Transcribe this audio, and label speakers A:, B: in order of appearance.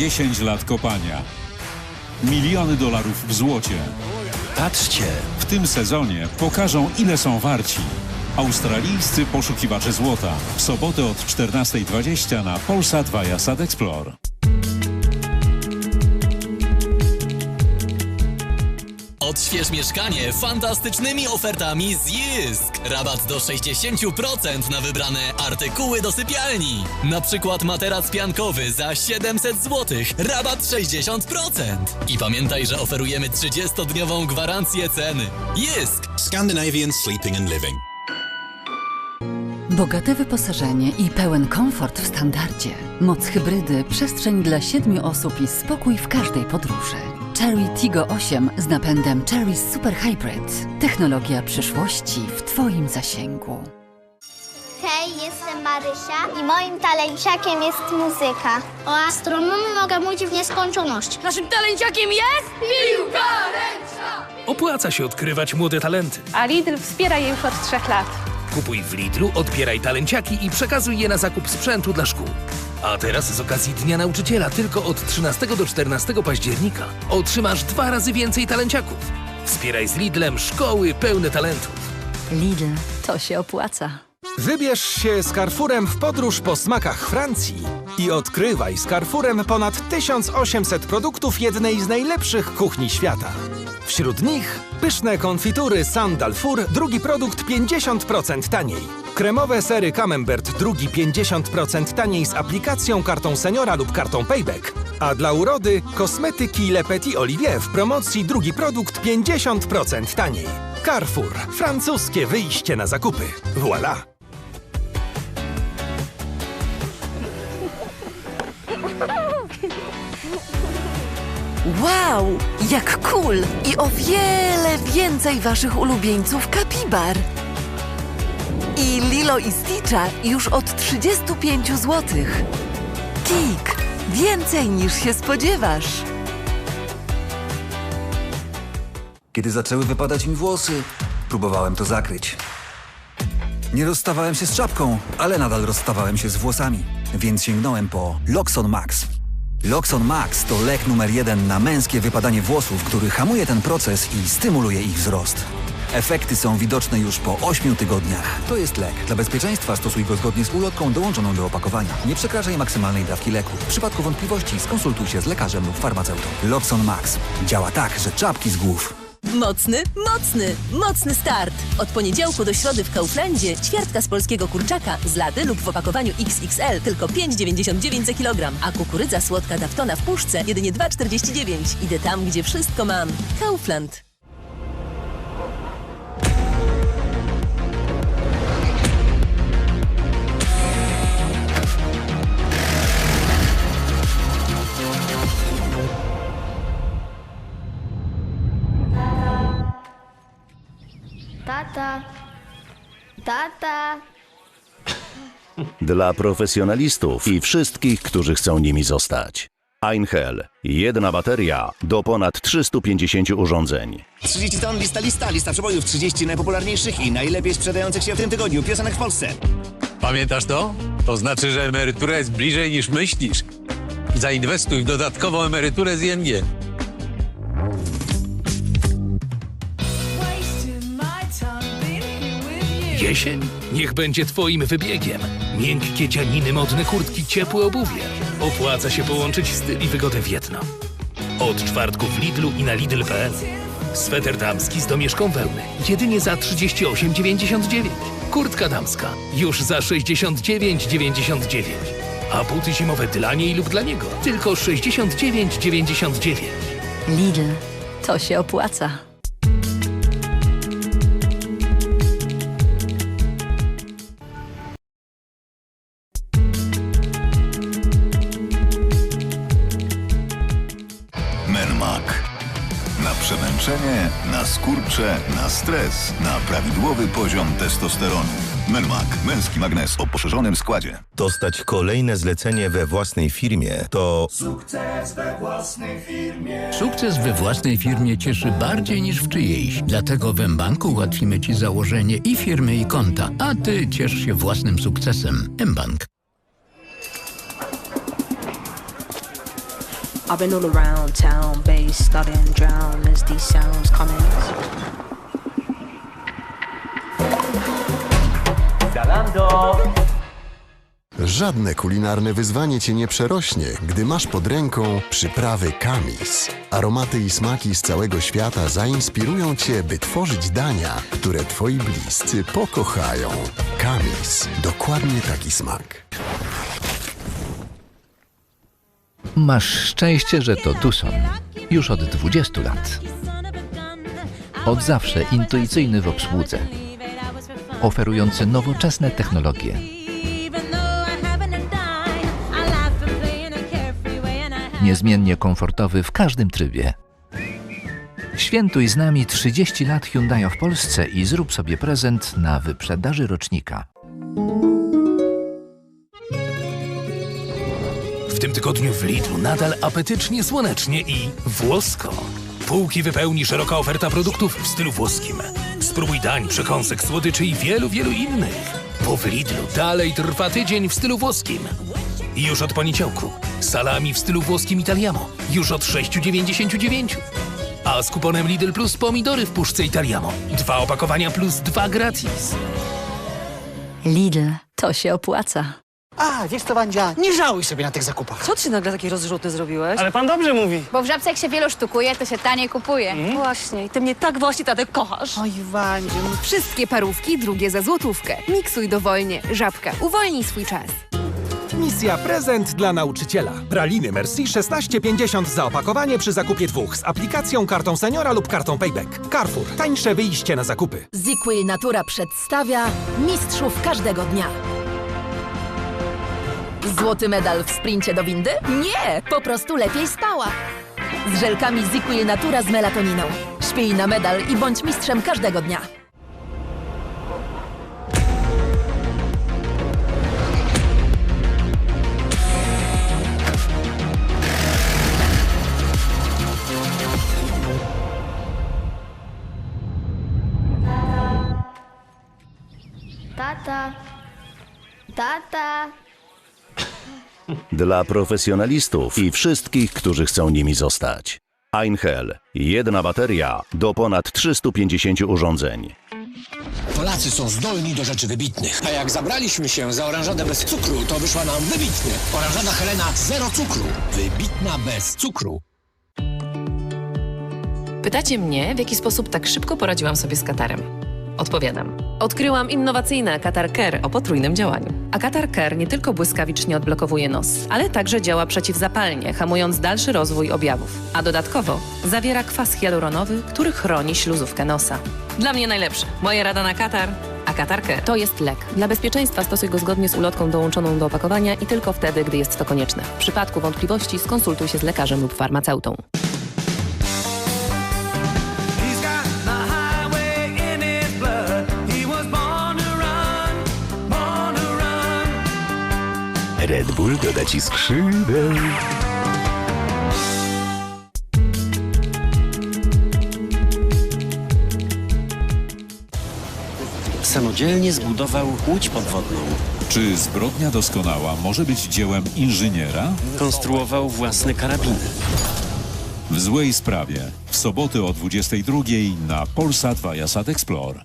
A: 10 lat kopania. Miliony dolarów w złocie.
B: Patrzcie,
A: W tym sezonie pokażą, ile są warci. Australijscy poszukiwacze złota. W sobotę od 14.20 na Polsat Viasat Explore.
C: Odśwież mieszkanie fantastycznymi ofertami z Jysk. Rabat do 60% na wybrane artykuły do sypialni. Na przykład materac piankowy za 700 zł. Rabat 60%. I pamiętaj, że oferujemy 30-dniową gwarancję ceny. Jysk!
D: Scandinavian Sleeping and Living.
E: Bogate wyposażenie i pełen komfort w standardzie. Moc hybrydy, przestrzeń dla siedmiu osób i spokój w każdej podróży. Cherry Tigo 8 z napędem Cherry Super Hybrid. Technologia przyszłości w Twoim zasięgu.
F: Hej, jestem Marysia i moim talenciakiem jest muzyka. O astronomii mogę mówić w nieskończoność.
G: Naszym talenciakiem jest piłka ręczna!
H: Opłaca się odkrywać młode talenty.
G: A Lidl wspiera je już od trzech lat.
H: Kupuj w Lidlu, odbieraj talenciaki i przekazuj je na zakup sprzętu dla szkół. A teraz z okazji Dnia Nauczyciela tylko od 13 do 14 października otrzymasz dwa razy więcej talenciaków. Wspieraj z Lidlem szkoły pełne talentów.
E: Lidl, to się opłaca.
B: wybierz się z Carrefourem w podróż po smakach Francji i odkrywaj z Carrefourem ponad 1800 produktów jednej z najlepszych kuchni świata. Wśród nich pyszne konfitury Sandalfur, drugi produkt 50% taniej. Kremowe sery Camembert, drugi 50% taniej z aplikacją kartą seniora lub kartą payback. A dla urody kosmetyki Le Petit Olivier w promocji drugi produkt 50% taniej. Carrefour. Francuskie wyjście na zakupy. Voilà!
I: Wow, jak cool! I o wiele więcej waszych ulubieńców kapibar. I Lilo i Stitcha już od 35 zł. Kik, więcej niż się spodziewasz.
J: Kiedy zaczęły wypadać mi włosy, próbowałem to zakryć. Nie rozstawałem się z czapką, ale nadal rozstawałem się z włosami, więc sięgnąłem po Loxon Max. Loxon Max to lek numer jeden na męskie wypadanie włosów, który hamuje ten proces i stymuluje ich wzrost. Efekty są widoczne już po 8 tygodniach. To jest lek. Dla bezpieczeństwa stosuj go zgodnie z ulotką dołączoną do opakowania. Nie przekraczaj maksymalnej dawki leku. W przypadku wątpliwości skonsultuj się z lekarzem lub farmaceutą. Loxon Max działa tak, że czapki z głów.
I: Mocny, mocny, mocny start. Od poniedziałku do środy w Kauflandzie ćwiartka z polskiego kurczaka z lady lub w opakowaniu XXL tylko 5,99 za kilogram, a kukurydza słodka Daftona w puszce jedynie 2,49. Idę tam, gdzie wszystko mam. Kaufland.
F: Tata. Tata.
K: Dla profesjonalistów i wszystkich, którzy chcą nimi zostać. Einhell. Jedna bateria do ponad 350 urządzeń.
L: 30 ton lista lista, lista przebojów 30 najpopularniejszych i najlepiej sprzedających się w tym tygodniu piosenek w Polsce.
M: Pamiętasz to? To znaczy, że emerytura jest bliżej niż myślisz. Zainwestuj w dodatkową emeryturę z ING.
H: Jesień? Niech będzie twoim wybiegiem. Miękkie cianiny, modne kurtki, ciepłe obuwie. Opłaca się połączyć styl i wygodę w jedno. Od czwartku w Lidlu i na Lidl.pl. Sweter damski z domieszką wełny. Jedynie za 38,99. Kurtka damska. Już za 69,99. A buty zimowe dla niej lub dla niego. Tylko 69,99.
E: Lidl, to się opłaca.
N: Na przemęczenie, na skurcze, na stres, na prawidłowy poziom testosteronu. Menmak. Męski magnes o poszerzonym składzie.
O: Dostać kolejne zlecenie we własnej firmie to
P: Sukces we własnej firmie.
Q: Sukces we własnej firmie cieszy bardziej niż w czyjejś. Dlatego w mBanku ułatwimy Ci założenie i firmy, i konta, a Ty ciesz się własnym sukcesem. mBank.
R: I've been all around town, bass and drown as these sounds come in.
S: Zalando!
T: Żadne kulinarne wyzwanie cię nie przerośnie, gdy masz pod ręką przyprawy Kamis. Aromaty i smaki z całego świata zainspirują cię, by tworzyć dania, które twoi bliscy pokochają. Kamis. Dokładnie taki smak.
Q: Masz szczęście, że to Tucson. Już od 20 lat. Od zawsze intuicyjny w obsłudze. Oferujący nowoczesne technologie. Niezmiennie komfortowy w każdym trybie. Świętuj z nami 30 lat Hyundai w Polsce i zrób sobie prezent na wyprzedaży rocznika.
H: Tym tygodniu w Lidlu nadal apetycznie, słonecznie i włosko. Półki wypełni szeroka oferta produktów w stylu włoskim. Spróbuj dań, przekąsek, słodyczy i wielu, wielu innych. Bo w Lidlu dalej trwa tydzień w stylu włoskim. Już od poniedziałku salami w stylu włoskim Italiamo. Już od 6,99. A z kuponem Lidl Plus pomidory w puszce Italiamo. Dwa opakowania plus dwa gratis.
E: Lidl, to się opłaca.
U: A, wiesz co, Wandzia, nie żałuj sobie na tych zakupach.
I: Co ty nagle taki rozrzutny zrobiłeś?
U: Ale pan dobrze mówi.
G: Bo w żabce jak się wielu sztukuje, to się taniej kupuje.
I: Właśnie, i ty mnie tak właśnie, Tadek, kochasz.
U: Oj, Wandziu.
V: Wszystkie parówki drugie za złotówkę. Miksuj dowolnie. Żabka, uwolnij swój czas.
B: Misja prezent dla nauczyciela. Praliny Merci 16,50 za opakowanie przy zakupie dwóch z aplikacją, kartą seniora lub kartą payback. Carrefour. Tańsze wyjście na zakupy.
W: Zikwi Natura przedstawia Mistrzów każdego dnia. Złoty medal w sprincie do windy? Nie, po prostu lepiej spała. Z żelkami Zikwi Natura z melatoniną. Śpij na medal i bądź mistrzem każdego dnia.
F: Tata. Tata.
K: Dla profesjonalistów i wszystkich, którzy chcą nimi zostać. Einhell. Jedna bateria do ponad 350 urządzeń.
L: Polacy są zdolni do rzeczy wybitnych. A jak zabraliśmy się za oranżadę bez cukru, to wyszła nam wybitnie. Oranżada Helena zero cukru. Wybitna bez cukru.
X: Pytacie mnie, w jaki sposób tak szybko poradziłam sobie z katarem. Odpowiadam.
I: Odkryłam innowacyjne Qatar Care o potrójnym działaniu.
X: A Care nie tylko błyskawicznie odblokowuje nos, ale także działa przeciwzapalnie, hamując dalszy rozwój objawów. A dodatkowo zawiera kwas hialuronowy, który chroni śluzówkę nosa. Dla mnie najlepszy. Moja rada na Katar. A Katar Care to jest lek. Dla bezpieczeństwa stosuj go zgodnie z ulotką dołączoną do opakowania i tylko wtedy, gdy jest to konieczne. W przypadku wątpliwości skonsultuj się z lekarzem lub farmaceutą.
Y: Red Bull doda ci skrzydeł.
Z: Samodzielnie zbudował łódź podwodną.
A: Czy zbrodnia doskonała może być dziełem inżyniera?
Z: Konstruował własne karabiny.
A: W złej sprawie. W soboty o 22 na Polsat Viasat Explore.